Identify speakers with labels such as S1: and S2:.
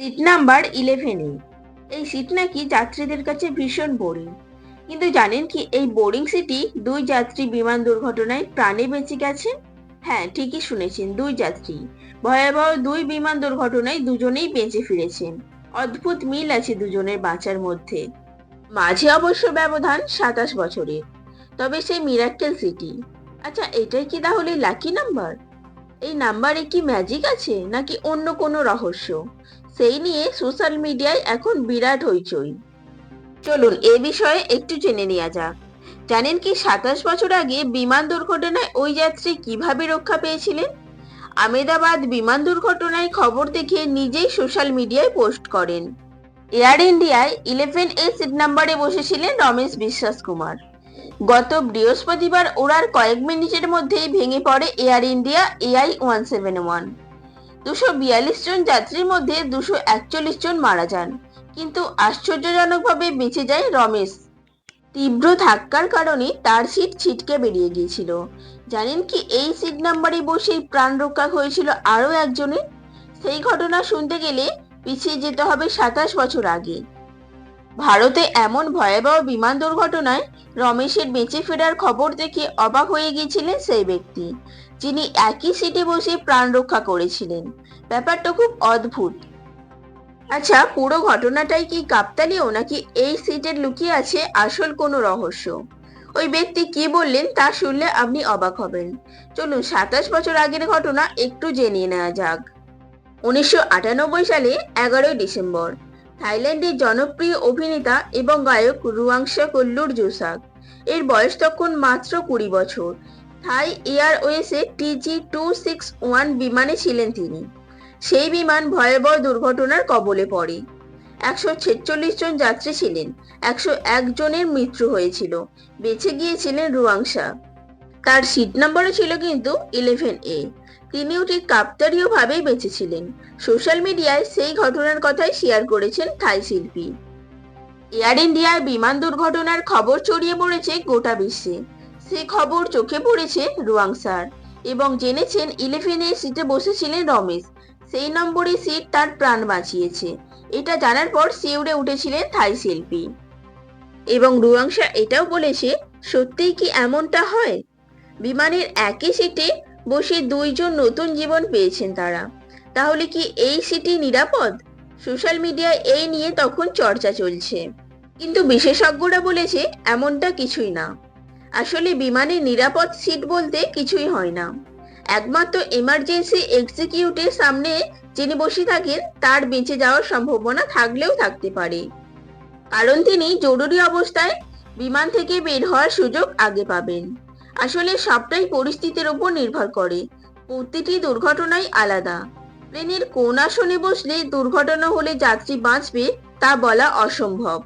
S1: Seat number ইলেভেনে এই। Seat নাকি যাত্রীদের কাছে ভীষণ বোরিং কিন্তু জানেন কি, এই বোরিং সিটি দুই যাত্রী বিমান দুর্ঘটনায় প্রাণে বেঁচে গেছে? হ্যাঁ ঠিকই শুনেছেন, দুই যাত্রী। ভয়াবহ দুই বিমান দুর্ঘটনায় দুজনেই বেঁচে ফিরেছেন অদ্ভুত মিল আছে দুজনের বাঁচার মধ্যে। মাঝে অবশ্য ব্যবধান সাতাশ বছরের। তবে সেই মিরাক্কেল সিটি আচ্ছা এটাই কি তাহলে লাকি নাম্বার এই নাম্বারে কি ম্যাজিক আছে, নাকি অন্য কোনো রহস্য? সেই নিয়ে সোশ্যাল মিডিয়ায় এখন বিরাট হইচই। চলুন এ বিষয়ে একটু জেনে নেওয়া যাক। জানেন কি সাতাশ বছর আগে বিমান দুর্ঘটনায় ওই যাত্রী কীভাবে রক্ষা পেয়েছিলেন? আমেদাবাদ বিমান দুর্ঘটনায় খবর দেখে নিজেই সোশ্যাল মিডিয়ায় পোস্ট করেন। এয়ার ইন্ডিয়ায় ইলেভেন এ সিট নাম্বারে বসেছিলেন রমেশ বিশ্বাস কুমার। গত বৃহস্পতিবার ওড়ার কয়েক মিনিটের মধ্যেই ভেঙে পড়ে Air India AI one seven one. দুশো বিয়াল্লিশ জন যাত্রীর মধ্যে দুশো একচল্লিশ জন মারা যান। কিন্তু আশ্চর্যজনকভাবে বেঁচে যায় রমেশ। তীব্র ধাক্কার কারণে তার সিট ছিটকে বেরিয়ে গিয়েছিল। জানেন কি এই সিট নাম্বারে বসেই প্রাণ রক্ষা হয়েছিল আরও একজনের? সেই ঘটনা শুনতে গেলে পিছিয়ে যেতে হবে সাতাশ বছর আগে। ভারতে এমন ভয়াবহ বিমান দুর্ঘটনায় রমেশের বেঁচে ফেরার খবর দেখে অবাক হয়ে গিয়েছিলেন সেই ব্যক্তি। যিনি একই সিটে বসে প্রাণ রক্ষা করেছিলেন। ব্যাপারটা খুব অদ্ভুত। আচ্ছা পুরো ঘটনাটাই কি কাকতালীয় নাকি এই সিটের লুকিয়ে আছে আসল কোনো রহস্য? ওই ব্যক্তি কি বললেন তা শুনলে আপনি অবাক হবেন। চলুন, সাতাশ বছর আগের ঘটনা একটু জেনে নেওয়া যাক। উনিশশো আটানব্বই সালে এগারোই ডিসেম্বর, থাইল্যান্ডের জনপ্রিয় অভিনেতা এবং গায়ক রুয়াংশা কল্লুর জোসাক। এর বয়স তখন মাত্র কুড়ি বছর। থাই এয়ারওয়েসে টিজি টু সিক্স ওয়ান বিমানে ছিলেন তিনি। সেই বিমান ভয়াবহ দুর্ঘটনার কবলে পড়ে। একশো ছেচল্লিশ জন যাত্রী ছিলেন, একশো এক জনের মৃত্যু হয়েছিল। বেঁচে গিয়েছিলেন রুয়াংশা। তার সিট নম্বরও ছিল কিন্তু ইলেভেন এ। তিনিও ঠিক কাপ্তারীয় ভাবেই বেঁচেছিলেন। সোশ্যাল মিডিয়ায় সেই ঘটনার কথাই শেয়ার করেছেন থাই শিল্পী। এয়ার ইন্ডিয়ার বিমান দুর্ঘটনার খবর ছড়িয়ে পড়েছে গোটা বিশ্বে। সে খবর চোখে পড়েছে রুয়াংসার এবং জেনেছেন ইলেভেনে সিটে বসেছিলেন রমেশ। সেই নম্বরে সিট তার প্রাণ বাঁচিয়েছে। এটা জানার পর শিউরে উঠেছিলেন থাই শিল্পী। এবং রুয়াংশা এটাও বলেছে, সত্যিই কি এমনটা হয়? বিমানের একই সিটে বসে দুইজন নতুন জীবন পেয়েছেন তারা। তাহলে কি এই সিটি নিরাপদ? সোশ্যাল মিডিয়ায় এই নিয়ে তখন চর্চা চলছে। কিন্তু বিশেষজ্ঞরা বলেছে, এমনটা কিছুই না। আসলে বিমানে নিরাপদ সিট বলতে কিছুই হয় না। একমাত্র এমার্জেন্সি এক্সিকিউটের সামনে যিনি বসে থাকেন, তার বেঁচে যাওয়ার সম্ভাবনা থাকলেও থাকতে পারে। কারণ তিনি জরুরি অবস্থায় বিমান থেকে বের হওয়ার সুযোগ আগে পাবেন। আসলে সবটাই পরিস্থিতির উপর নির্ভর করে। প্রতিটি দুর্ঘটনাই আলাদা। প্লেনের কোন আসনে বসলে দুর্ঘটনা হলে যাত্রী বাঁচবে তা বলা অসম্ভব।